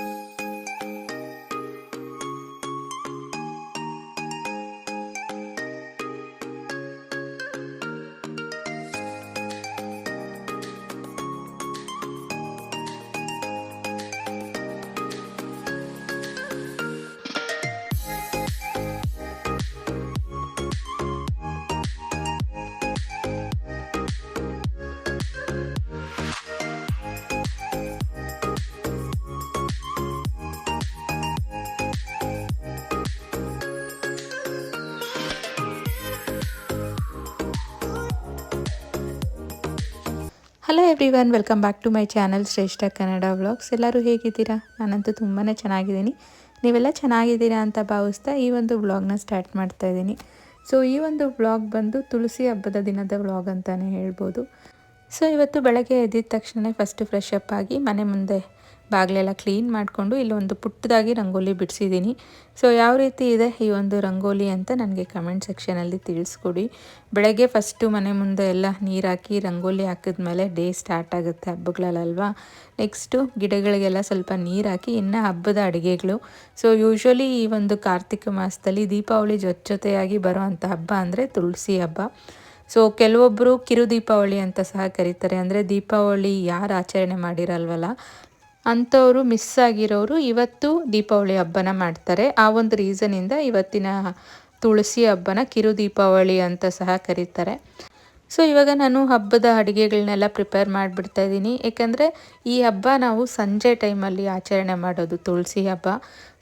うん。hello everyone welcome back to my channel Shreshta Kannada vlogs ಎಲ್ಲರೂ ಹೇಗಿದ್ದೀರಾ? ನಾನಂತೂ ತುಂಬಾ ಚೆನ್ನಾಗಿದ್ದೀನಿ. ನೀವೆಲ್ಲ ಚೆನ್ನಾಗಿದ್ದೀರಾ ಅಂತ ಭಾವಿಸ್ತಾ ಈ ಒಂದು ವ್ಲಾಗ್ನ ಸ್ಟಾರ್ಟ್ ಮಾಡ್ತಾ ಇದ್ದೀನಿ. ಸೊ ಈ ಒಂದು ವ್ಲಾಗ್ ಬಂದು ತುಳಸಿ ಹಬ್ಬದ ದಿನದ ವ್ಲಾಗ್ ಅಂತಲೇ ಹೇಳ್ಬೋದು. ಸೊ ಇವತ್ತು ಬೆಳಗ್ಗೆ ಎದ್ದಿದ ತಕ್ಷಣ ಫಸ್ಟ್ ಫ್ರೆಶ್ ಅಪ್ ಆಗಿ ಮನೆ ಮುಂದೆ ಬಾಗಿಲೆಲ್ಲ ಕ್ಲೀನ್ ಮಾಡಿಕೊಂಡು ಇಲ್ಲೊಂದು ಪುಟ್ಟದಾಗಿ ರಂಗೋಲಿ ಬಿಡಿಸಿದ್ದೀನಿ. ಸೊ ಯಾವ ರೀತಿ ಇದೆ ಈ ಒಂದು ರಂಗೋಲಿ ಅಂತ ನನಗೆ ಕಮೆಂಟ್ ಸೆಕ್ಷನಲ್ಲಿ ತಿಳಿಸ್ಕೊಡಿ. ಬೆಳಗ್ಗೆ ಫಸ್ಟು ಮನೆ ಮುಂದೆ ಎಲ್ಲ ನೀರು ಹಾಕಿ ರಂಗೋಲಿ ಹಾಕಿದ್ಮೇಲೆ ಡೇ ಸ್ಟಾರ್ಟ್ ಆಗುತ್ತೆ ಹಬ್ಬಗಳಲ್ಲಲ್ವಾ ನೆಕ್ಸ್ಟು ಗಿಡಗಳಿಗೆಲ್ಲ ಸ್ವಲ್ಪ ನೀರು ಹಾಕಿ ಇನ್ನು ಹಬ್ಬದ ಅಡುಗೆಗಳು. ಸೊ ಯೂಶ್ವಲಿ ಈ ಒಂದು ಕಾರ್ತಿಕ ಮಾಸದಲ್ಲಿ ದೀಪಾವಳಿ ಜೊತೆ ಜೊತೆಯಾಗಿ ಬರುವಂಥ ಹಬ್ಬ ಅಂದರೆ ತುಳಸಿ ಹಬ್ಬ. ಸೊ ಕೆಲವೊಬ್ಬರು ಕಿರು ದೀಪಾವಳಿ ಅಂತ ಸಹ ಕರೀತಾರೆ. ಅಂದರೆ ದೀಪಾವಳಿ ಯಾರು ಆಚರಣೆ ಮಾಡಿರಲ್ವಲ್ಲ? ಅಂಥವರು ಮಿಸ್ ಆಗಿರೋರು ಇವತ್ತು ದೀಪಾವಳಿ ಹಬ್ಬನ ಮಾಡ್ತಾರೆ. ಆ ಒಂದು ರೀಸನಿಂದ ಇವತ್ತಿನ ತುಳಸಿ ಹಬ್ಬನ ಕಿರು ದೀಪಾವಳಿ ಅಂತ ಸಹ ಕರೀತಾರೆ. ಸೊ ಇವಾಗ ನಾನು ಹಬ್ಬದ ಅಡುಗೆಗಳನ್ನೆಲ್ಲ ಪ್ರಿಪೇರ್ ಮಾಡಿಬಿಡ್ತಾ ಇದ್ದೀನಿ. ಏಕೆಂದರೆ ಈ ಹಬ್ಬ ನಾವು ಸಂಜೆ ಟೈಮಲ್ಲಿ ಆಚರಣೆ ಮಾಡೋದು, ತುಳಸಿ ಹಬ್ಬ.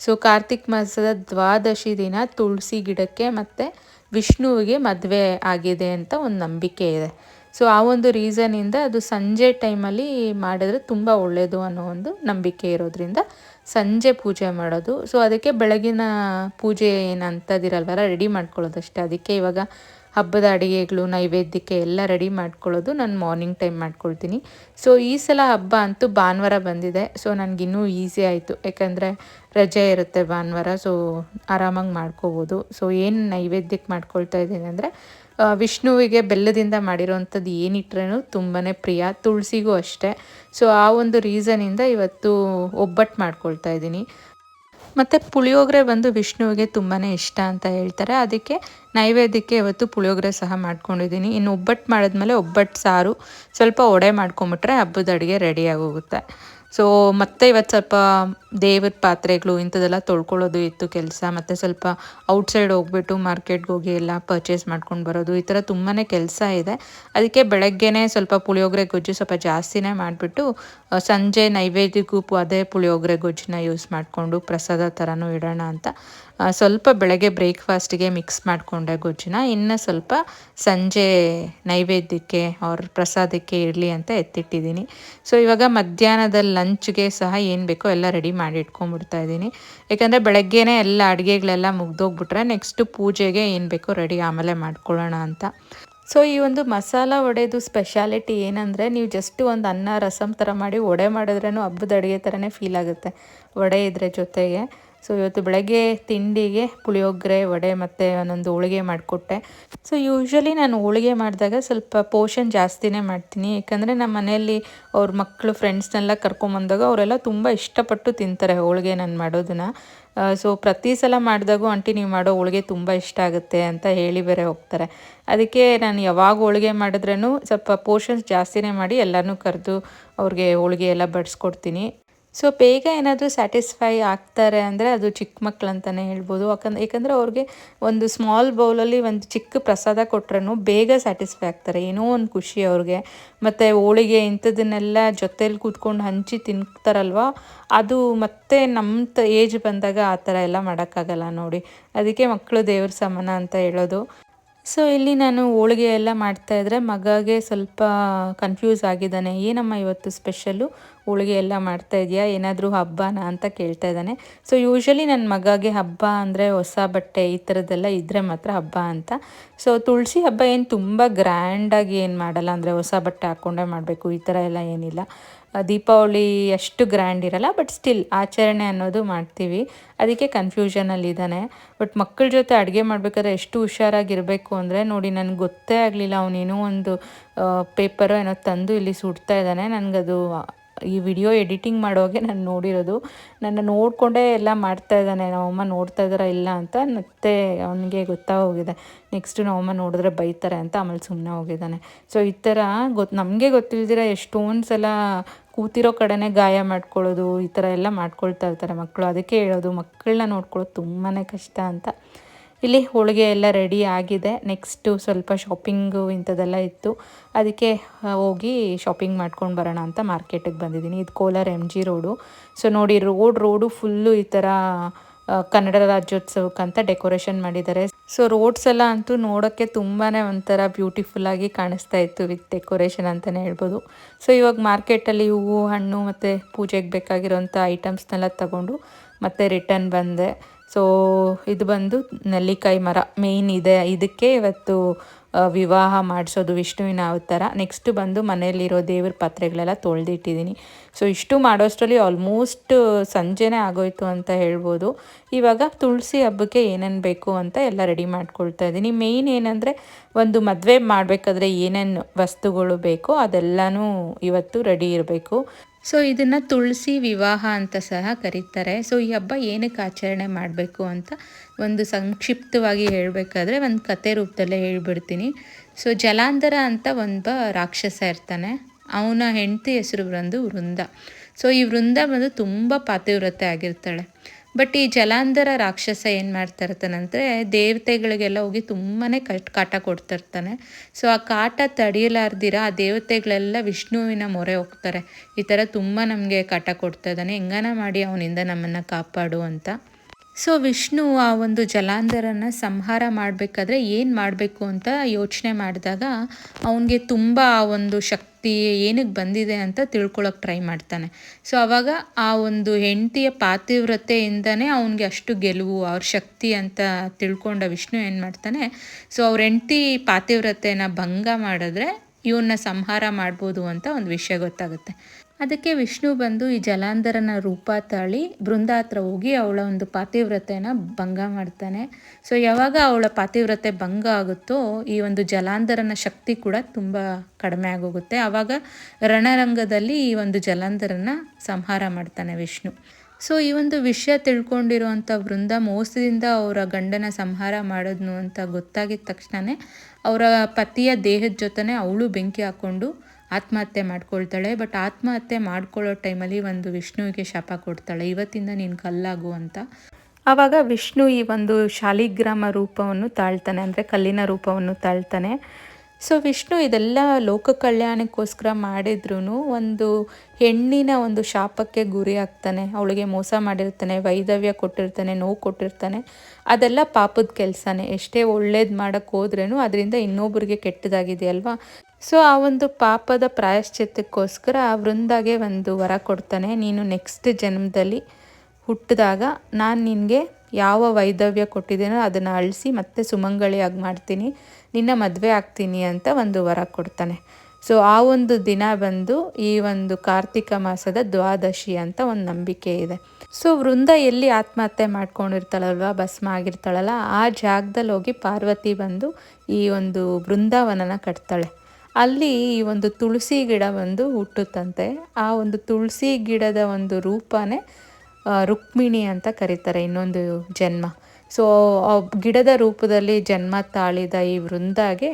ಸೊ ಕಾರ್ತಿಕ್ ಮಾಸದ ದ್ವಾದಶಿ ದಿನ ತುಳಸಿ ಗಿಡಕ್ಕೆ ಮತ್ತು ವಿಷ್ಣುವಿಗೆ ಮದುವೆ ಆಗಿದೆ ಅಂತ ಒಂದು ನಂಬಿಕೆ ಇದೆ. ಸೊ ಆ ಒಂದು ರೀಸನಿಂದ ಅದು ಸಂಜೆ ಟೈಮಲ್ಲಿ ಮಾಡಿದ್ರೆ ತುಂಬ ಒಳ್ಳೆಯದು ಅನ್ನೋ ಒಂದು ನಂಬಿಕೆ ಇರೋದ್ರಿಂದ ಸಂಜೆ ಪೂಜೆ ಮಾಡೋದು. ಸೊ ಅದಕ್ಕೆ ಬೆಳಗಿನ ಪೂಜೆ ಏನಂತದಿರಲ್ವಲ್ಲ ರೆಡಿ ಮಾಡ್ಕೊಳ್ಳೋದಷ್ಟೇ. ಅದಕ್ಕೆ ಇವಾಗ ಹಬ್ಬದ ಅಡುಗೆಗಳು, ನೈವೇದ್ಯಕ್ಕೆ ಎಲ್ಲ ರೆಡಿ ಮಾಡ್ಕೊಳ್ಳೋದು ನಾನು ಮಾರ್ನಿಂಗ್ ಟೈಮ್ ಮಾಡ್ಕೊಳ್ತೀನಿ. ಸೊ ಈ ಸಲ ಹಬ್ಬ ಅಂತೂ ಭಾನುವಾರ ಬಂದಿದೆ. ಸೊ ನನಗಿನ್ನೂ ಈಸಿ ಆಯಿತು. ಯಾಕಂದರೆ ರಜೆ ಇರುತ್ತೆ ಭಾನುವಾರ. ಸೊ ಆರಾಮಾಗಿ ಮಾಡ್ಕೋಬೋದು. ಸೊ ಏನು ನೈವೇದ್ಯಕ್ಕೆ ಮಾಡ್ಕೊಳ್ತಾ ಇದ್ದೀನಿ ಅಂದರೆ ವಿಷ್ಣುವಿಗೆ ಬೆಲ್ಲದಿಂದ ಮಾಡಿರೋವಂಥದ್ದು ಏನಿಟ್ರೂ ತುಂಬಾ ಪ್ರಿಯ. ತುಳಸಿಗೂ ಅಷ್ಟೇ. ಸೊ ಆ ಒಂದು ರೀಸನಿಂದ ಇವತ್ತು ಒಬ್ಬಟ್ಟು ಮಾಡ್ಕೊಳ್ತಾ ಇದ್ದೀನಿ. ಮತ್ತು ಪುಳಿಯೋಗರೆ ಬಂದು ವಿಷ್ಣುವಿಗೆ ತುಂಬಾ ಇಷ್ಟ ಅಂತ ಹೇಳ್ತಾರೆ. ಅದಕ್ಕೆ ನೈವೇದ್ಯಕ್ಕೆ ಇವತ್ತು ಪುಳಿಯೋಗರೆ ಸಹ ಮಾಡ್ಕೊಂಡಿದ್ದೀನಿ. ಇನ್ನು ಒಬ್ಬಟ್ಟು ಮಾಡಿದ್ಮೇಲೆ ಒಬ್ಬಟ್ಟು ಸಾರು ಸ್ವಲ್ಪ ಒಡೆ ಮಾಡ್ಕೊಂಬಿಟ್ರೆ ಹಬ್ಬದ ಅಡುಗೆ ರೆಡಿಯಾಗಿ ಹೋಗುತ್ತೆ ಸೊ ಮತ್ತೆ ಇವತ್ತು ಸ್ವಲ್ಪ ದೇವರ ಪಾತ್ರೆಗಳು ಇಂಥದ್ದೆಲ್ಲ ತೊಳ್ಕೊಳ್ಳೋದು ಇತ್ತು ಕೆಲಸ. ಮತ್ತು ಸ್ವಲ್ಪ ಔಟ್ಸೈಡ್ ಹೋಗ್ಬಿಟ್ಟು ಮಾರ್ಕೆಟ್ಗೆ ಹೋಗಿ ಎಲ್ಲ ಪರ್ಚೇಸ್ ಮಾಡ್ಕೊಂಡು ಬರೋದು ಈ ಥರ ತುಂಬಾ ಕೆಲಸ ಇದೆ. ಅದಕ್ಕೆ ಬೆಳಗ್ಗೆನೇ ಸ್ವಲ್ಪ ಪುಳಿಯೋಗರೆ ಗೊಜ್ಜು ಸ್ವಲ್ಪ ಜಾಸ್ತಿನೇ ಮಾಡಿಬಿಟ್ಟು ಸಂಜೆ ನೈವೇದ್ಯಕ್ಕೂ ಅದೇ ಪುಳಿಯೋಗರೆ ಗೊಜ್ಜನ್ನ ಯೂಸ್ ಮಾಡಿಕೊಂಡು ಪ್ರಸಾದ ಥರನೂ ಇಡೋಣ ಅಂತ ಸ್ವಲ್ಪ ಬೆಳಗ್ಗೆ ಬ್ರೇಕ್ಫಾಸ್ಟಿಗೆ ಮಿಕ್ಸ್ ಮಾಡಿಕೊಂಡೆ ಗೊಜ್ಜನ್ನ ಇನ್ನು ಸ್ವಲ್ಪ ಸಂಜೆ ನೈವೇದ್ಯಕ್ಕೆ ಅವ್ರ ಪ್ರಸಾದಕ್ಕೆ ಇರಲಿ ಅಂತ ಎತ್ತಿಟ್ಟಿದ್ದೀನಿ. ಸೊ ಇವಾಗ ಮಧ್ಯಾಹ್ನದ ಲಂಚ್ಗೆ ಸಹ ಏನು ಬೇಕೋ ಎಲ್ಲ ರೆಡಿ ಮಾಡಿ ಇಟ್ಕೊಂಡ್ಬಿಡ್ತಾ ಇದ್ದೀನಿ. ಯಾಕಂದರೆ ಬೆಳಗ್ಗೆನೇ ಎಲ್ಲ ಅಡುಗೆಗಳೆಲ್ಲ ಮುಗ್ದೋಗ್ಬಿಟ್ರೆ ನೆಕ್ಸ್ಟು ಪೂಜೆಗೆ ಏನು ಬೇಕೋ ರೆಡಿ ಆಮೇಲೆ ಮಾಡ್ಕೊಳ್ಳೋಣ ಅಂತ. ಸೊ ಈ ಒಂದು ಮಸಾಲ ವಡೆದು ಸ್ಪೆಷಾಲಿಟಿ ಏನಂದರೆ ನೀವು ಜಸ್ಟ್ ಒಂದು ಅನ್ನ ರಸಮ್ ಥರ ಮಾಡಿ ವಡೆ ಮಾಡಿದ್ರೂ ಹಬ್ಬದ ಅಡುಗೆ ಥರನೇ ಫೀಲ್ ಆಗುತ್ತೆ. ವಡೆ ಇದ್ರೆ ಜೊತೆಗೆ. ಸೊ ಇವತ್ತು ಬೆಳಗ್ಗೆ ತಿಂಡಿಗೆ ಪುಳಿಯೋಗರೆ, ವಡೆ ಮತ್ತು ಒಂದೊಂದು ಹೋಳಿಗೆ ಮಾಡಿಕೊಟ್ಟೆ. ಸೊ ಯೂಶ್ವಲಿ ನಾನು ಹೋಳಿಗೆ ಮಾಡಿದಾಗ ಸ್ವಲ್ಪ ಪೋಷನ್ ಜಾಸ್ತಿನೇ ಮಾಡ್ತೀನಿ. ಯಾಕಂದರೆ ನಮ್ಮ ಮನೆಯಲ್ಲಿ ಅವ್ರ ಮಕ್ಕಳು ಫ್ರೆಂಡ್ಸ್ನೆಲ್ಲ ಕರ್ಕೊಂಬಂದಾಗ ಅವರೆಲ್ಲ ತುಂಬ ಇಷ್ಟಪಟ್ಟು ತಿಂತಾರೆ ಹೋಳಿಗೆ ನಾನು ಮಾಡೋದನ್ನು. ಸೊ ಪ್ರತಿ ಸಲ ಮಾಡಿದಾಗೂ, ಆಂಟಿ, ನೀವು ಮಾಡೋ ಹೋಳಿಗೆ ತುಂಬ ಇಷ್ಟ ಆಗುತ್ತೆ ಅಂತ ಹೇಳಿ ಬೇರೆ ಹೋಗ್ತಾರೆ. ಅದಕ್ಕೆ ನಾನು ಯಾವಾಗ ಹೋಳಿಗೆ ಮಾಡಿದ್ರೂ ಸ್ವಲ್ಪ ಪೋಷನ್ಸ್ ಜಾಸ್ತಿನೇ ಮಾಡಿ ಎಲ್ಲನೂ ಕರೆದು ಅವ್ರಿಗೆ ಹೋಳಿಗೆ ಎಲ್ಲ ಬಡಿಸ್ಕೊಡ್ತೀನಿ. ಸೊ ಬೇಗ ಏನಾದರೂ ಸ್ಯಾಟಿಸ್ಫೈ ಆಗ್ತಾರೆ ಅಂದರೆ ಅದು ಚಿಕ್ಕ ಮಕ್ಳು ಅಂತಲೇ ಹೇಳ್ಬೋದು. ಯಾಕಂದ್ರೆ ಏಕೆಂದರೆ ಅವ್ರಿಗೆ ಒಂದು ಸ್ಮಾಲ್ ಬೌಲಲ್ಲಿ ಒಂದು ಚಿಕ್ಕ ಪ್ರಸಾದ ಕೊಟ್ರೂ ಬೇಗ ಸ್ಯಾಟಿಸ್ಫೈ ಆಗ್ತಾರೆ. ಏನೋ ಒಂದು ಖುಷಿ ಅವ್ರಿಗೆ. ಮತ್ತು ಹೋಳಿಗೆ ಇಂಥದ್ದನ್ನೆಲ್ಲ ಜೊತೇಲಿ ಕೂತ್ಕೊಂಡು ಹಂಚಿ ತಿಂತಾರಲ್ವ? ಅದು ಮತ್ತೆ ನಮ್ಮ ತ ಏಜ್ ಬಂದಾಗ ಆ ಥರ ಎಲ್ಲ ಮಾಡೋಕ್ಕಾಗಲ್ಲ ನೋಡಿ. ಅದಕ್ಕೆ ಮಕ್ಕಳು ದೇವ್ರ ಸಮಾನ ಅಂತ ಹೇಳೋದು. ಸೊ ಇಲ್ಲಿ ನಾನು ಹೋಳಿಗೆ ಎಲ್ಲ ಮಾಡ್ತಾಯಿದ್ರೆ ಮಗಗೆ ಸ್ವಲ್ಪ ಕನ್ಫ್ಯೂಸ್ ಆಗಿದ್ದಾನೆ. ಏನಮ್ಮ ಇವತ್ತು ಸ್ಪೆಷಲ್ಲು ಹೋಳಿಗೆ ಎಲ್ಲ ಮಾಡ್ತಾ ಇದೆಯಾ? ಏನಾದರೂ ಹಬ್ಬನಾ ಅಂತ ಕೇಳ್ತಾ ಇದ್ದಾನೆ. ಸೊ ಯೂಶ್ವಲಿ ನನ್ನ ಮಗಗೆ ಹಬ್ಬ ಅಂದರೆ ಹೊಸ ಬಟ್ಟೆ ಈ ಥರದ್ದೆಲ್ಲ ಇದ್ದರೆ ಮಾತ್ರ ಹಬ್ಬ ಅಂತ. ಸೊ ತುಳಸಿ ಹಬ್ಬ ಏನು ತುಂಬ ಗ್ರ್ಯಾಂಡಾಗಿ ಏನು ಮಾಡಲ್ಲ. ಅಂದರೆ ಹೊಸ ಬಟ್ಟೆ ಹಾಕ್ಕೊಂಡೇ ಮಾಡಬೇಕು, ಈ ಥರ ಎಲ್ಲ ಏನಿಲ್ಲ. ದೀಪಾವಳಿ ಅಷ್ಟು ಗ್ರ್ಯಾಂಡ್ ಇರಲ್ಲ ಬಟ್ ಸ್ಟಿಲ್ ಆಚರಣೆ ಅನ್ನೋದು ಮಾಡ್ತೀವಿ. ಅದಕ್ಕೆ ಕನ್ಫ್ಯೂಷನಲ್ಲಿದ್ದಾನೆ ಬಟ್ ಮಕ್ಕಳ ಜೊತೆ ಅಡುಗೆ ಮಾಡಬೇಕಾದ್ರೆ ಎಷ್ಟು ಹುಷಾರಾಗಿರಬೇಕು ಅಂದರೆ, ನೋಡಿ ನನಗೆ ಗೊತ್ತೇ ಆಗಲಿಲ್ಲ. ಅವನೇನೋ ಒಂದು ಪೇಪರೋ ಏನೋ ತಂದು ಇಲ್ಲಿ ಸುಡ್ತಾ ಇದ್ದಾನೆ. ನನಗದು ಈ ವಿಡಿಯೋ ಎಡಿಟಿಂಗ್ ಮಾಡೋಗೆ ನಾನು ನೋಡಿರೋದು. ನನ್ನ ನೋಡಿಕೊಂಡೇ ಎಲ್ಲ ಮಾಡ್ತಾ ಇದ್ದಾನೆ. ನಮ್ಮಮ್ಮ ನೋಡ್ತಾ ಇದ್ದಾರಾ ಇಲ್ಲ ಅಂತ ಮತ್ತೆ ಅವನಿಗೆ ಗೊತ್ತಾಗೋಗಿದೆ ನೆಕ್ಸ್ಟ್ ನಮ್ಮಮ್ಮ ನೋಡಿದ್ರೆ ಬೈತಾರೆ ಅಂತ ಆಮೇಲೆ ಸುಮ್ಮನೆ ಹೋಗಿದ್ದಾನೆ. ಸೊ ಈ ಥರ ಗೊತ್ತು ನಮಗೆ ಗೊತ್ತಿಲ್ದಿರ ಎಷ್ಟೊಂದು ಸಲ ಕೂತಿರೋ ಕಡೆನೇ ಗಾಯ ಮಾಡ್ಕೊಳ್ಳೋದು, ಈ ಥರ ಎಲ್ಲ ಮಾಡ್ಕೊಳ್ತಾ ಇರ್ತಾರೆ ಮಕ್ಕಳು. ಅದಕ್ಕೆ ಹೇಳೋದು, ಮಕ್ಕಳನ್ನ ನೋಡ್ಕೊಳ್ಳೋದು ತುಂಬಾ ಕಷ್ಟ ಅಂತ. ಇಲ್ಲಿ ಹೋಳಿಗೆ ಎಲ್ಲ ರೆಡಿ ಆಗಿದೆ. ನೆಕ್ಸ್ಟು ಸ್ವಲ್ಪ ಶಾಪಿಂಗು ಇಂಥದ್ದೆಲ್ಲ ಇತ್ತು. ಅದಕ್ಕೆ ಹೋಗಿ ಶಾಪಿಂಗ್ ಮಾಡ್ಕೊಂಡು ಬರೋಣ ಅಂತ ಮಾರ್ಕೆಟಿಗೆ ಬಂದಿದ್ದೀನಿ. ಇದು Kolar M G road so ನೋಡಿ ರೋಡ್ ರೋಡು ಫುಲ್ಲು ಈ ಥರ ಕನ್ನಡ ಕನ್ನಡ ರಾಜ್ಯೋತ್ಸವಕ್ಕಂತ ಡೆಕೋರೇಷನ್ ಮಾಡಿದ್ದಾರೆ. ಸೊ ರೋಡ್ಸ್ ಎಲ್ಲ ಅಂತೂ ನೋಡೋಕ್ಕೆ ತುಂಬಾ ಒಂಥರ ಬ್ಯೂಟಿಫುಲ್ಲಾಗಿ ಕಾಣಿಸ್ತಾ ಇತ್ತು ವಿತ್ ಡೆಕೋರೇಷನ್ ಅಂತಲೇ ಹೇಳ್ಬೋದು. ಸೊ ಇವಾಗ ಮಾರ್ಕೆಟಲ್ಲಿ ಹೂವು, ಹಣ್ಣು ಮತ್ತು ಪೂಜೆಗೆ ಬೇಕಾಗಿರೋಂಥ ಐಟಮ್ಸ್ನೆಲ್ಲ ತಗೊಂಡು ಮತ್ತೆ ರಿಟರ್ನ್ ಬಂದೆ. ಸೊ ಇದು ಬಂದು ನೆಲ್ಲಿಕಾಯಿ ಮರ. ಮೇಯ್ನ್ ಇದೆ. ಇದಕ್ಕೆ ಇವತ್ತು ವಿವಾಹ ಮಾಡಿಸೋದು ವಿಷ್ಣುವಿನ ಅವತಾರ. ನೆಕ್ಸ್ಟ್ ಬಂದು ಮನೆಯಲ್ಲಿರೋ ದೇವ್ರ ಪಾತ್ರೆಗಳೆಲ್ಲ ತೊಳೆದಿಟ್ಟಿದ್ದೀನಿ. ಸೊ ಇಷ್ಟು ಮಾಡೋಷ್ಟರಲ್ಲಿ ಆಲ್ಮೋಸ್ಟ್ ಸಂಜೆನೇ ಆಗೋಯ್ತು ಅಂತ ಹೇಳ್ಬೋದು. ಇವಾಗ ತುಳಸಿ ಹಬ್ಬಕ್ಕೆ ಏನೇನು ಬೇಕು ಅಂತ ಎಲ್ಲ ರೆಡಿ ಮಾಡ್ಕೊಳ್ತಾ ಇದ್ದೀನಿ. ಮೇಯ್ನ್ ಏನಂದರೆ, ಒಂದು ಮದುವೆ ಮಾಡಬೇಕಾದ್ರೆ ಏನೇನು ವಸ್ತುಗಳು ಬೇಕೋ ಅದೆಲ್ಲನೂ ಇವತ್ತು ರೆಡಿ ಇರಬೇಕು. ಸೊ ಇದನ್ನು ತುಳಸಿ ವಿವಾಹ ಅಂತ ಸಹ ಕರೀತಾರೆ. ಸೊ ಈ ಹಬ್ಬ ಏನಕ್ಕೆ ಆಚರಣೆ ಮಾಡಬೇಕು ಅಂತ ಒಂದು ಸಂಕ್ಷಿಪ್ತವಾಗಿ ಹೇಳಬೇಕಾದ್ರೆ ಒಂದು ಕತೆ ರೂಪದಲ್ಲೇ ಹೇಳ್ಬಿಡ್ತೀನಿ. ಸೊ ಜಲಾಂಧರ ಅಂತ ಒಬ್ಬ ರಾಕ್ಷಸ ಇರ್ತಾನೆ. ಅವನ ಹೆಂಡತಿ ಹೆಸರು ಬಂದು ವೃಂದ. ಸೊ ಈ ವೃಂದ ಬಂದು ತುಂಬ ಪಾತಿವ್ರತೆ ಆಗಿರ್ತಾಳೆ. ಬಟ್ ಈ ಜಲಾಂಧರ ರಾಕ್ಷಸ ಏನು ಮಾಡ್ತಾ ಇರ್ತಾನಂದರೆ ದೇವತೆಗಳಿಗೆಲ್ಲ ಹೋಗಿ ತುಂಬಾ ಕಟ್, ಕಾಟ ಕೊಡ್ತಾ ಇರ್ತಾನೆ ಸೊ ಆ ಕಾಟ ತಡೆಯಲಾರ್ದಿರ ಆ ದೇವತೆಗಳೆಲ್ಲ ವಿಷ್ಣುವಿನ ಮೊರೆ ಹೋಗ್ತಾರೆ. ಈ ಥರ ತುಂಬ ನಮಗೆ ಕಾಟ ಕೊಡ್ತಾ ಇದ್ದಾನೆ. ಹೆಂಗನ ಮಾಡಿ ಅವನಿಂದ ನಮ್ಮನ್ನು ಕಾಪಾಡು ಅಂತ. ಸೊ ವಿಷ್ಣು ಆ ಒಂದು ಜಲಾಂಧರನ ಸಂಹಾರ ಮಾಡಬೇಕಾದ್ರೆ ಏನು ಮಾಡಬೇಕು ಅಂತ ಯೋಚನೆ ಮಾಡಿದಾಗ ಅವನಿಗೆ ತುಂಬ ಆ ಒಂದು ಶಕ್ತಿ ಏನಕ್ಕೆ ಬಂದಿದೆ ಅಂತ ತಿಳ್ಕೊಳ್ಳೋಕೆ ಟ್ರೈ ಮಾಡ್ತಾನೆ. ಸೊ ಆವಾಗ ಆ ಒಂದು ಹೆಂಡತಿಯ ಪಾತಿವ್ರತೆಯಿಂದನೇ ಅವನಿಗೆ ಅಷ್ಟು ಗೆಲುವು, ಅವ್ರ ಶಕ್ತಿ ಅಂತ ತಿಳ್ಕೊಂಡ ವಿಷ್ಣು ಏನು ಮಾಡ್ತಾನೆ, ಸೊ ಅವ್ರ ಹೆಂಡತಿ ಪಾತಿವ್ರತೆನ ಭಂಗ ಮಾಡಿದ್ರೆ ಇವನ್ನ ಸಂಹಾರ ಮಾಡ್ಬೋದು ಅಂತ ಒಂದು ವಿಷಯ ಗೊತ್ತಾಗುತ್ತೆ. ಅದಕ್ಕೆ ವಿಷ್ಣು ಬಂದು ಈ ಜಲಾಂಧರನ ರೂಪ ತಾಳಿ ಬೃಂದ ಹತ್ರ ಹೋಗಿ ಅವಳ ಒಂದು ಪಾತಿವ್ರತೆನ ಭಂಗ ಮಾಡ್ತಾನೆ. ಸೊ ಯಾವಾಗ ಅವಳ ಪಾತಿವ್ರತೆ ಭಂಗ ಆಗುತ್ತೋ ಈ ಒಂದು ಜಲಾಂಧರನ ಶಕ್ತಿ ಕೂಡ ತುಂಬ ಕಡಿಮೆ ಆಗೋಗುತ್ತೆ. ಆವಾಗ ರಣರಂಗದಲ್ಲಿ ಈ ಒಂದು ಜಲಾಂಧರನ ಸಂಹಾರ ಮಾಡ್ತಾನೆ ವಿಷ್ಣು. ಸೊ ಈ ಒಂದು ವಿಷಯ ತಿಳ್ಕೊಂಡಿರುವಂಥ ವೃಂದ ಮೋಸದಿಂದ ಅವರ ಗಂಡನ ಸಂಹಾರ ಮಾಡಿದ್ನು ಅಂತ ಗೊತ್ತಾಗಿದ ತಕ್ಷಣವೇ ಅವರ ಪತಿಯ ದೇಹದ ಜೊತೆನೆ ಅವಳು ಬೆಂಕಿ ಹಾಕ್ಕೊಂಡು ಆತ್ಮಹತ್ಯೆ ಮಾಡ್ಕೊಳ್ತಾಳೆ ಬಟ್ ಆತ್ಮಹತ್ಯೆ ಮಾಡ್ಕೊಳ್ಳೋ ಟೈಮಲ್ಲಿ ಒಂದು ವಿಷ್ಣುವಿಗೆ ಶಾಪ ಕೊಡ್ತಾಳೆ. ಇವತ್ತಿಂದ ನೀನು ಕಲ್ಲಾಗು ಅಂತ. ಆವಾಗ ವಿಷ್ಣು ಈ ಒಂದು ಶಾಲಿಗ್ರಾಮ ರೂಪವನ್ನು ತಾಳ್ತಾನೆ, ಅಂದರೆ ಕಲ್ಲಿನ ರೂಪವನ್ನು ತಾಳ್ತಾನೆ. ಸೊ ವಿಷ್ಣು ಇದೆಲ್ಲ ಲೋಕ ಕಲ್ಯಾಣಕ್ಕೋಸ್ಕರ ಮಾಡಿದ್ರೂ ಒಂದು ಹೆಣ್ಣಿನ ಒಂದು ಶಾಪಕ್ಕೆ ಗುರಿ ಆಗ್ತಾನೆ. ಅವಳಿಗೆ ಮೋಸ ಮಾಡಿರ್ತಾನೆ ವೈದವ್ಯ ಕೊಟ್ಟಿರ್ತಾನೆ, ನೋವು ಕೊಟ್ಟಿರ್ತಾನೆ. ಅದೆಲ್ಲ ಪಾಪದ ಕೆಲಸನೇ. ಎಷ್ಟೇ ಒಳ್ಳೇದು ಮಾಡೋಕ್ಕೆ ಹೋದ್ರೂ ಅದರಿಂದ ಕೆಟ್ಟದಾಗಿದೆ ಕೆಟ್ಟದಾಗಿದೆಯಲ್ವಾ ಸೊ ಆ ಒಂದು ಪಾಪದ ಪ್ರಾಯಶ್ಚಿತ್ತಕ್ಕೋಸ್ಕರ ವೃಂದಾಗೆ ಒಂದು ವರ ಕೊಡ್ತಾನೆ. ನೀನು ನೆಕ್ಸ್ಟ್ ಜನ್ಮದಲ್ಲಿ ಹುಟ್ಟಿದಾಗ ನಾನು ನಿನಗೆ ಯಾವ ವೈದವ್ಯ ಕೊಟ್ಟಿದ್ದೀನೋ ಅದನ್ನು ಅಳಿಸಿ ಮತ್ತೆ ಸುಮಂಗಳಿಯಾಗಿ ಮಾಡ್ತೀನಿ. ನಿನ್ನ ಮದುವೆ ಆಗ್ತೀನಿ ಅಂತ ಒಂದು ವರ ಕೊಡ್ತಾನೆ. ಸೊ ಆ ಒಂದು ದಿನ ಬಂದು ಈ ಒಂದು ಕಾರ್ತಿಕ ಮಾಸದ ದ್ವಾದಶಿ ಅಂತ ಒಂದು ನಂಬಿಕೆ ಇದೆ. ಸೊ ವೃಂದ ಎಲ್ಲಿ ಆತ್ಮಹತ್ಯೆ ಮಾಡ್ಕೊಂಡಿರ್ತಾಳಲ್ವ, ಭಸ್ಮ ಆಗಿರ್ತಾಳಲ್ಲ, ಆ ಜಾಗದಲ್ಲಿ ಹೋಗಿ ಪಾರ್ವತಿ ಬಂದು ಈ ಒಂದು ಬೃಂದಾವನನ ಕಟ್ತಾಳೆ. ಅಲ್ಲಿ ಈ ಒಂದು ತುಳಸಿ ಗಿಡ ಬಂದು ಹುಟ್ಟುತ್ತಂತೆ. ಆ ಒಂದು ತುಳಸಿ ಗಿಡದ ಒಂದು ರೂಪನೇ ರುಕ್ಮಿಣಿ ಅಂತ ಕರೀತಾರೆ ಇನ್ನೊಂದು ಜನ್ಮ. ಸೊ ಗಿಡದ ರೂಪದಲ್ಲಿ ಜನ್ಮ ತಾಳಿದ ಈ ವೃಂದಾಗೆ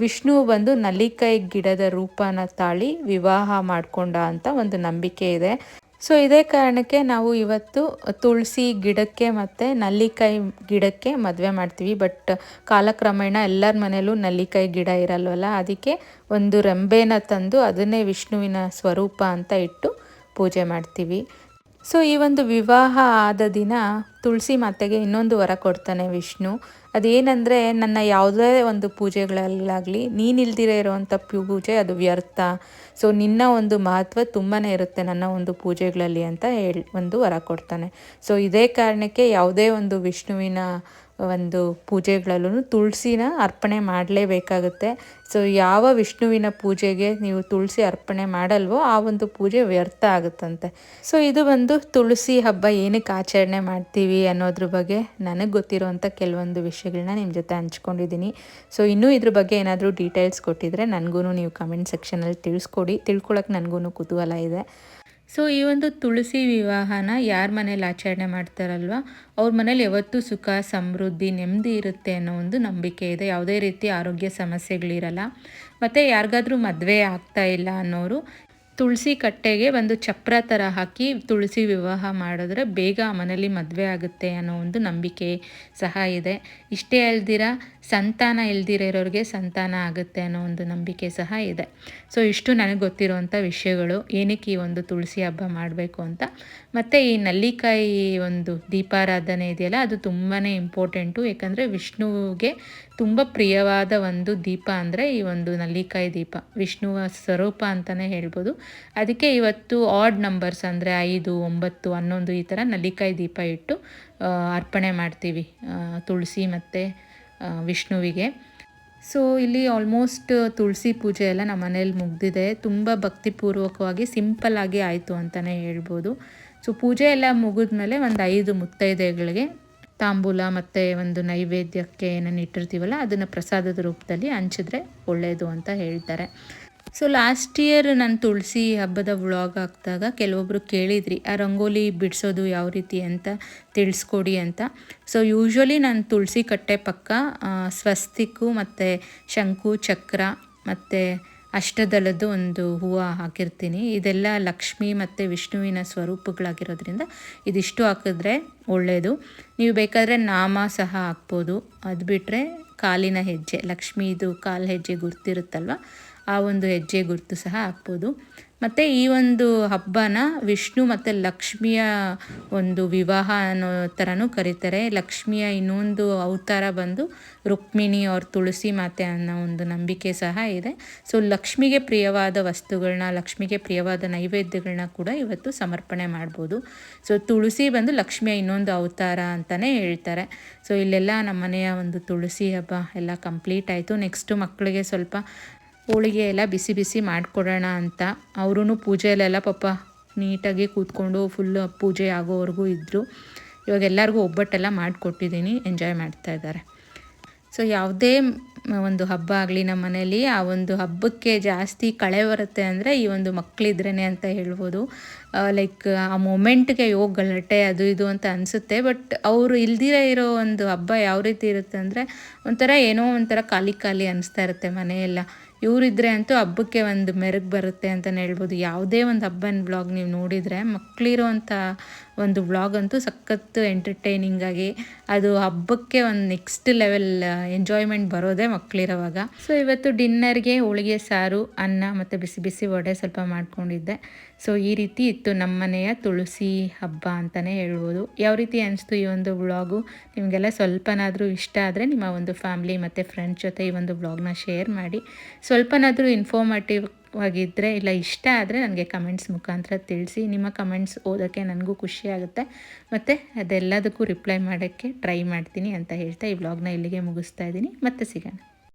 ವಿಷ್ಣು ಬಂದು ನಲ್ಲಿಕೈ ಗಿಡದ ರೂಪನ ತಾಳಿ ವಿವಾಹ ಮಾಡಿಕೊಂಡ ಅಂತ ಒಂದು ನಂಬಿಕೆ ಇದೆ. ಸೊ ಇದೇ ಕಾರಣಕ್ಕೆ ನಾವು ಇವತ್ತು ತುಳಸಿ ಗಿಡಕ್ಕೆ ಮತ್ತು ನಲ್ಲಿಕಾಯಿ ಗಿಡಕ್ಕೆ ಮದುವೆ ಮಾಡ್ತೀವಿ. ಬಟ್ ಕಾಲಕ್ರಮೇಣ ಎಲ್ಲರ ಮನೇಲೂ ನಲ್ಲಿಕಾಯಿ ಗಿಡ ಇರಲ್ವಲ್ಲ? ಅದಕ್ಕೆ ಒಂದು ರೆಂಬೆನ ತಂದು ಅದನ್ನೇ ವಿಷ್ಣುವಿನ ಸ್ವರೂಪ ಅಂತ ಇಟ್ಟು ಪೂಜೆ ಮಾಡ್ತೀವಿ. ಸೊ ಈ ಒಂದು ವಿವಾಹ ಆದ ದಿನ ತುಳಸಿ ಮಾತೆಗೆ ಇನ್ನೊಂದು ವರ ಕೊಡ್ತಾನೆ ವಿಷ್ಣು. ಅದೇನೆಂದರೆ, ನನ್ನ ಯಾವುದೇ ಒಂದು ಪೂಜೆಗಳಲ್ಲಾಗಲಿ, ನೀನಿಲ್ದಿರ ಇರೋವಂಥ ಪೂಜೆ ಅದು ವ್ಯರ್ಥ. ಸೊ ನಿನ್ನ ಒಂದು ಮಹತ್ವ ತುಂಬಾ ಇರುತ್ತೆ ನನ್ನ ಒಂದು ಪೂಜೆಗಳಲ್ಲಿ ಅಂತ ಹೇಳಿ ಒಂದು ವರ ಕೊಡ್ತಾನೆ. ಸೊ ಇದೇ ಕಾರಣಕ್ಕೆ ಯಾವುದೇ ಒಂದು ವಿಷ್ಣುವಿನ ಒಂದು ಪೂಜೆಗಳಲ್ಲೂ ತುಳಸಿನ ಅರ್ಪಣೆ ಮಾಡಲೇಬೇಕಾಗುತ್ತೆ. ಸೊ ಯಾವ ವಿಷ್ಣುವಿನ ಪೂಜೆಗೆ ನೀವು ತುಳಸಿ ಅರ್ಪಣೆ ಮಾಡಲ್ವೋ ಆ ಒಂದು ಪೂಜೆ ವ್ಯರ್ಥ ಆಗುತ್ತಂತೆ. ಸೊ ಇದು ಒಂದು ತುಳಸಿ ಹಬ್ಬ ಏನಕ್ಕೆ ಆಚರಣೆ ಮಾಡ್ತೀವಿ ಅನ್ನೋದ್ರ ಬಗ್ಗೆ ನನಗೆ ಗೊತ್ತಿರೋವಂಥ ಕೆಲವೊಂದು ವಿಷಯಗಳನ್ನ ನಿಮ್ಮ ಜೊತೆ ಹಂಚ್ಕೊಂಡಿದ್ದೀನಿ. ಸೊ ಇನ್ನೂ ಇದ್ರ ಬಗ್ಗೆ ಏನಾದರೂ ಡೀಟೇಲ್ಸ್ ಕೊಟ್ಟಿದ್ರೆ ನನಗೂ ನೀವು ಕಮೆಂಟ್ ಸೆಕ್ಷನಲ್ಲಿ ತಿಳಿಸ್ಕೊಡಿ. ತಿಳ್ಕೊಳಕ್ಕೆ ನನಗೂ ಕುತೂಹಲ ಇದೆ. ಸೊ ಈ ಒಂದು ತುಳಸಿ ವಿವಾಹನ ಯಾರ ಮನೇಲಿ ಆಚರಣೆ ಮಾಡ್ತಾರಲ್ವ? ಅವ್ರ ಮನೇಲಿ ಯಾವತ್ತೂ ಸುಖ, ಸಮೃದ್ಧಿ ನೆಮ್ಮದಿ ಇರುತ್ತೆ ಅನ್ನೋ ಒಂದು ನಂಬಿಕೆ ಇದೆ. ಯಾವುದೇ ರೀತಿ ಆರೋಗ್ಯ ಸಮಸ್ಯೆಗಳಿರಲ್ಲ. ಮತ್ತು ಯಾರಿಗಾದ್ರೂ ಮದುವೆ ಆಗ್ತಾ ಇಲ್ಲ ಅನ್ನೋರು ತುಳಸಿ ಕಟ್ಟೆಗೆ ಒಂದು ಚಪ್ರ ಥರ ಹಾಕಿ ತುಳಸಿ ವಿವಾಹ ಮಾಡಿದ್ರೆ ಬೇಗ ಆ ಮನೇಲಿ ಮದುವೆ ಆಗುತ್ತೆ ಅನ್ನೋ ಒಂದು ನಂಬಿಕೆ ಸಹ ಇದೆ. ಇಷ್ಟೇ ಅಲ್ದಿರ ಸಂತಾನ ಇಲ್ದಿರೋರಿಗೆ ಸಂತಾನ ಆಗುತ್ತೆ ಅನ್ನೋ ಒಂದು ನಂಬಿಕೆ ಸಹ ಇದೆ. ಸೊ ಇಷ್ಟು ನನಗೆ ಗೊತ್ತಿರುವಂಥ ವಿಷಯಗಳು. ಏನಕ್ಕೆ ಈ ಒಂದು ತುಳಸಿ ಹಬ್ಬ ಮಾಡಬೇಕು ಅಂತ. ಮತ್ತು ಈ ನಲ್ಲಿಕಾಯಿ ಒಂದು ದೀಪಾರಾಧನೆ ಇದೆಯಲ್ಲ, ಅದು ತುಂಬಾ ಇಂಪಾರ್ಟೆಂಟು ಯಾಕಂದರೆ ವಿಷ್ಣುವಿಗೆ ತುಂಬ ಪ್ರಿಯವಾದ ಒಂದು ದೀಪ ಅಂದರೆ ಈ ಒಂದು ನಲ್ಲಿಕಾಯಿ ದೀಪ. ವಿಷ್ಣುವ ಸ್ವರೂಪ ಅಂತಲೇ ಹೇಳ್ಬೋದು. ಅದಕ್ಕೆ ಇವತ್ತು ಆಡ್ ನಂಬರ್ಸ್ ಅಂದರೆ ಐದು, ಒಂಬತ್ತು, ಹನ್ನೊಂದು ಈ ಥರ ನಲ್ಲಿಕಾಯಿ ದೀಪ ಇಟ್ಟು ಅರ್ಪಣೆ ಮಾಡ್ತೀವಿ. ತುಳಸಿ ಮತ್ತು ವಿಷ್ಣುವಿಗೆ. ಸೊ ಇಲ್ಲಿ ಆಲ್ಮೋಸ್ಟ್ ತುಳಸಿ ಪೂಜೆ ಎಲ್ಲ ನಮ್ಮ ಮನೇಲಿ ಮುಗ್ದಿದೆ. ತುಂಬ ಭಕ್ತಿಪೂರ್ವಕವಾಗಿ ಸಿಂಪಲ್ಲಾಗಿ ಆಯಿತು ಅಂತಲೇ ಹೇಳ್ಬೋದು. ಸೊ ಪೂಜೆ ಎಲ್ಲ ಮುಗಿದ್ಮೇಲೆ ಒಂದು ಐದು ಮುತ್ತೈದೆಗಳಿಗೆ ತಾಂಬೂಲ ಮತ್ತು ಒಂದು ನೈವೇದ್ಯಕ್ಕೆ ಏನನ್ನು ಇಟ್ಟಿರ್ತೀವಲ್ಲ, ಅದನ್ನು ಪ್ರಸಾದದ ರೂಪದಲ್ಲಿ ಹಂಚಿದ್ರೆ ಒಳ್ಳೆಯದು ಅಂತ ಹೇಳ್ತಾರೆ. ಸೊ ಲಾಸ್ಟ್ ಇಯರ್ ನಾನು ತುಳಸಿ ಹಬ್ಬದ ವ್ಲಾಗ್ ಹಾಕಿದಾಗ ಕೆಲವೊಬ್ಬರು ಕೇಳಿದ್ರಿ, ಆ ರಂಗೋಲಿ ಬಿಡಿಸೋದು ಯಾವ ರೀತಿ ಅಂತ ತಿಳಿಸ್ಕೊಡಿ ಅಂತ. ಸೊ ಯೂಶ್ವಲಿ ನಾನು ತುಳಸಿ ಕಟ್ಟೆ ಪಕ್ಕ ಸ್ವಸ್ತಿಕ್ಕು ಮತ್ತು ಶಂಕು, ಚಕ್ರ ಮತ್ತು ಅಷ್ಟದಲ್ಲದ್ದು ಒಂದು ಹೂವು ಹಾಕಿರ್ತೀನಿ. ಇದೆಲ್ಲ ಲಕ್ಷ್ಮಿ ಮತ್ತು ವಿಷ್ಣುವಿನ ಸ್ವರೂಪಗಳಾಗಿರೋದ್ರಿಂದ ಇದಿಷ್ಟು ಹಾಕಿದ್ರೆ ಒಳ್ಳೆಯದು ನೀವು ಬೇಕಾದರೆ ನಾಮ ಸಹ ಹಾಕ್ಬೋದು. ಅದು ಬಿಟ್ಟರೆ ಕಾಲಿನ ಹೆಜ್ಜೆ, ಲಕ್ಷ್ಮೀದು ಕಾಲು ಹೆಜ್ಜೆ ಗುರ್ತಿರುತ್ತಲ್ವ? ಆ ಒಂದು ಹೆಜ್ಜೆ ಗುರುತು ಸಹ ಹಾಕ್ಬೋದು. ಮತ್ತು ಈ ಒಂದು ಹಬ್ಬನ ವಿಷ್ಣು ಮತ್ತು ಲಕ್ಷ್ಮಿಯ ಒಂದು ವಿವಾಹ ಅನ್ನೋ ಥರನೂ ಕರೀತಾರೆ. ಲಕ್ಷ್ಮಿಯ ಇನ್ನೊಂದು ಅವತಾರ ಬಂದು ರುಕ್ಮಿಣಿ ಅವ್ರ ತುಳಸಿ ಮಾತೆ ಅನ್ನೋ ಒಂದು ನಂಬಿಕೆ ಸಹ ಇದೆ. ಸೊ, ಲಕ್ಷ್ಮಿಗೆ ಪ್ರಿಯವಾದ ವಸ್ತುಗಳನ್ನ ಲಕ್ಷ್ಮಿಗೆ ಪ್ರಿಯವಾದ ನೈವೇದ್ಯಗಳನ್ನ ಕೂಡ ಇವತ್ತು ಸಮರ್ಪಣೆ ಮಾಡ್ಬೋದು. ಸೊ, ತುಳಸಿ ಬಂದು ಲಕ್ಷ್ಮಿಯ ಇನ್ನೊಂದು ಅವತಾರ ಅಂತಲೇ ಹೇಳ್ತಾರೆ. ಸೊ, ಇಲ್ಲೆಲ್ಲ ನಮ್ಮ ಮನೆಯ ಒಂದು ತುಳಸಿ ಹಬ್ಬ ಎಲ್ಲ ಕಂಪ್ಲೀಟ್ ಆಯಿತು. ನೆಕ್ಸ್ಟು ಮಕ್ಕಳಿಗೆ ಸ್ವಲ್ಪ ಹೋಳಿಗೆ ಎಲ್ಲ ಬಿಸಿ ಬಿಸಿ ಮಾಡಿಕೊಡೋಣ ಅಂತ. ಅವರೂ ಪೂಜೆಯಲ್ಲೆಲ್ಲ ಪಾಪ ನೀಟಾಗಿ ಕೂತ್ಕೊಂಡು ಫುಲ್ ಪೂಜೆ ಆಗೋವರೆಗೂ ಇದ್ದರು ಇವಾಗ ಎಲ್ಲರಿಗೂ ಒಬ್ಬಟ್ಟೆಲ್ಲ ಮಾಡಿಕೊಟ್ಟಿದ್ದೀನಿ. ಎಂಜಾಯ್ ಮಾಡ್ತಾ ಇದ್ದಾರೆ. ಸೊ ಯಾವುದೇ ಒಂದು ಹಬ್ಬ ಆಗಲಿ ನಮ್ಮ ಮನೇಲಿ, ಆ ಒಂದು ಹಬ್ಬಕ್ಕೆ ಜಾಸ್ತಿ ಕಳೆ ಬರುತ್ತೆ ಅಂದರೆ ಈ ಒಂದು ಮಕ್ಕಳಿದ್ರೇ ಅಂತ ಹೇಳ್ಬೋದು. ಲೈಕ್ ಆ ಮೊಮೆಂಟ್ಗೆ ಅಯ್ಯೋ ಗಲಾಟೆ, ಅದು ಇದು ಅಂತ ಅನಿಸುತ್ತೆ. ಬಟ್ ಅವರು ಇಲ್ದಿರ ಇರೋ ಒಂದು ಹಬ್ಬ ಯಾವ ರೀತಿ ಇರುತ್ತೆ ಅಂದರೆ, ಒಂಥರ ಏನೋ ಒಂಥರ ಖಾಲಿ ಖಾಲಿ ಅನಿಸ್ತಾ ಇರುತ್ತೆ ಮನೆಯೆಲ್ಲ. ಇವರಿದ್ರೆ ಅಂತೂ ಹಬ್ಬಕ್ಕೆ ಒಂದು ಮೆರಗು ಬರುತ್ತೆ ಅಂತಲೇ ಹೇಳ್ಬೋದು. ಯಾವುದೇ ಒಂದು ಹಬ್ಬನ ಬ್ಲಾಗ್ ನೀವು ನೋಡಿದರೆ ಮಕ್ಕಳಿರೋವಂಥ ಒಂದು ಬ್ಲಾಗ್ ಅಂತೂ ಸಖತ್ತು ಎಂಟರ್ಟೈನಿಂಗಾಗಿ ಅದು ಹಬ್ಬಕ್ಕೆ ಒಂದು ನೆಕ್ಸ್ಟ್ ಲೆವೆಲ್ ಎಂಜಾಯ್ಮೆಂಟ್ ಬರೋದೇ ಮಕ್ಕಳಿರೋವಾಗ ಸೊ ಇವತ್ತು ಡಿನ್ನರ್ಗೆ ಹೋಳಿಗೆ ಸಾರು, ಅನ್ನ ಮತ್ತು ಬಿಸಿ ಬಿಸಿ ವಡೆ ಸ್ವಲ್ಪ ಮಾಡ್ಕೊಂಡಿದ್ದೆ. ಸೊ ಈ ರೀತಿ ಇತ್ತು ನಮ್ಮ ಮನೆಯ ತುಳಸಿ ಹಬ್ಬ ಅಂತಲೇ ಹೇಳ್ಬೋದು. ಯಾವ ರೀತಿ ಅನಿಸ್ತು ಈ ಒಂದು ವ್ಲಾಗು ನಿಮಗೆಲ್ಲ ಸ್ವಲ್ಪನಾದರೂ ಇಷ್ಟ ಆದರೆ ನಿಮ್ಮ ಒಂದು ಫ್ಯಾಮ್ಲಿ ಮತ್ತು ಫ್ರೆಂಡ್ಸ್ ಜೊತೆ ಈ ಒಂದು ವ್ಲಾಗ್ನ ಶೇರ್ ಮಾಡಿ. ಸ್ವಲ್ಪನಾದರೂ ಇನ್ಫಾರ್ಮೇಟಿವ್ ಆಗಿದ್ದರೆ ಇಲ್ಲ ಇಷ್ಟ ಆದರೆ ನನಗೆ ಕಮೆಂಟ್ಸ್ ಮುಖಾಂತರ ತಿಳಿಸಿ. ನಿಮ್ಮ ಕಮೆಂಟ್ಸ್ ಓದೋಕ್ಕೆ ನನಗೂ ಖುಷಿ ಆಗುತ್ತೆ. ಮತ್ತು ಅದೆಲ್ಲದಕ್ಕೂ ರಿಪ್ಲೈ ಮಾಡೋಕ್ಕೆ ಟ್ರೈ ಮಾಡ್ತೀನಿ ಅಂತ ಹೇಳ್ತಾ ಈ ವ್ಲಾಗ್ನ ಇಲ್ಲಿಗೆ ಮುಗಿಸ್ತಾ ಇದ್ದೀನಿ. ಮತ್ತೆ ಸಿಗೋಣ.